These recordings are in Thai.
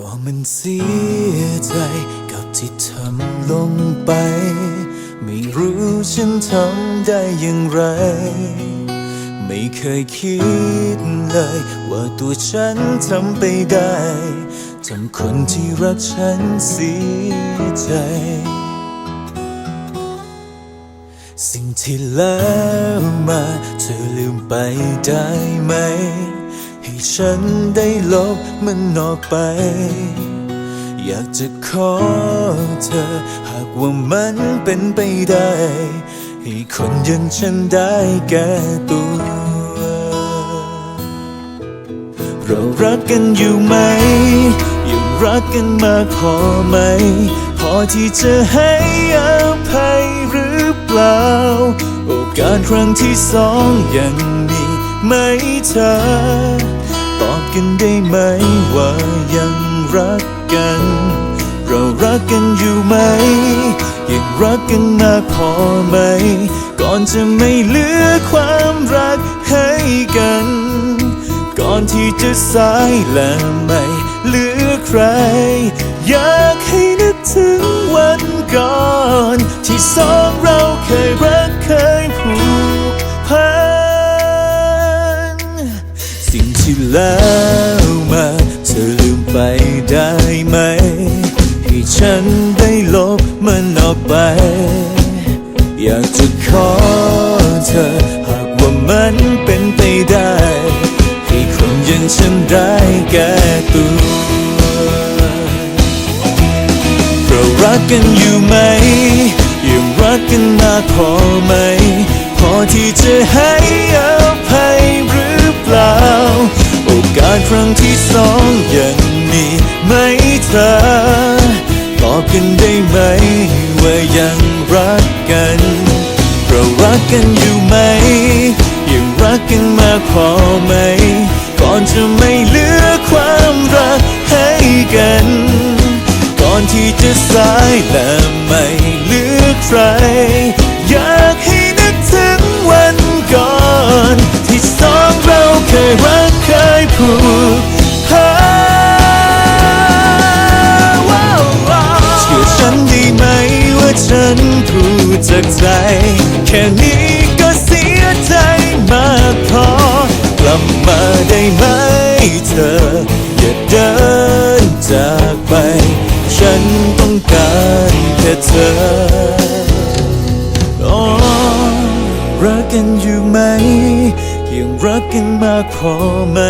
ก็มันเสียใจกับที่ทำลงไป ไม่รู้ฉันทำได้อย่างไร ไม่เคยคิดเลย ว่าตัวฉันทำไปได้ทำคนที่รักฉันเสียใจ สิ่งที่แล้วมาเธอลืมไปได้ไหม ฉันได้ลบมันออกไป อยากจะขอเธอ หากว่ามันเป็นไปได้ ให้คนอยังฉันได้แก้ตัว เรารักกันอยู่ไหม ยังรักกันมากพอไหม พอที่จะให้อภัยหรือเปล่า โอกาสครั้งที่สองยังมีไหมเธอ ตอบกันได้ไหมว่ายังรักกัน เรารักกันอยู่ไหม ยังรักกันมากพอไหม ก่อนจะไม่เหลือความรักให้กัน ก่อนที่จะสายและไม่เหลือใคร อยากให้นึกถึงวันก่อน ที่สองเราเคยรัก แล้วมาเธอลืมไปได้ไหม ให้ฉันได้ลบมันออกไป อยากจะขอเธอ หากว่ามันเป็นไปได้ ให้คนอยังฉันได้แก้ตัวเรารักกันอยู่ไหม ยังรักกันมากพอไหม พอที่จะให้าสครั้งที่สองยังมีไหมเธอ ตอบกันได้ไหมว่ายังรักกันเรารักกันอยู่ไหม ยังรักกันมากพอไหม ก่อนจะไม่เหลือความรักให้กัน ก่อนที่จะสายและ แค่นี้ก็เสียใจมากพอกลับมาได้ไหมเธอ อย่าเดินจากไป ฉันต้องการแค่เธออ๋อรักกันอยู่ไหมยังรักกันมากพอไหม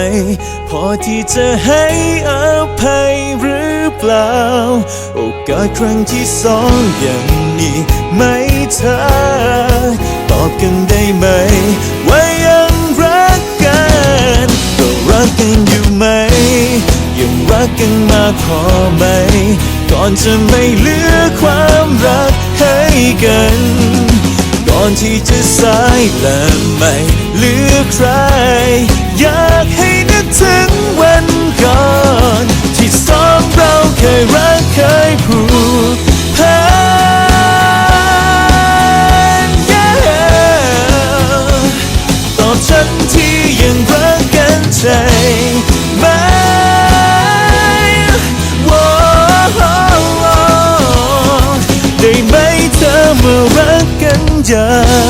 พอที่จะให้อภัยหรือเปล่า โอกาสครั้งที่สองยัง มีไหมเธอ ตอบกันได้ไหม ว่ายังรักกันเรารักกันอยู่ไหม ยังรักกันมาพอไหม ก่อนจะไม่เหลือความรักให้กัน ก่อนที่จะสายและไม่เหลือใคร อยากให้า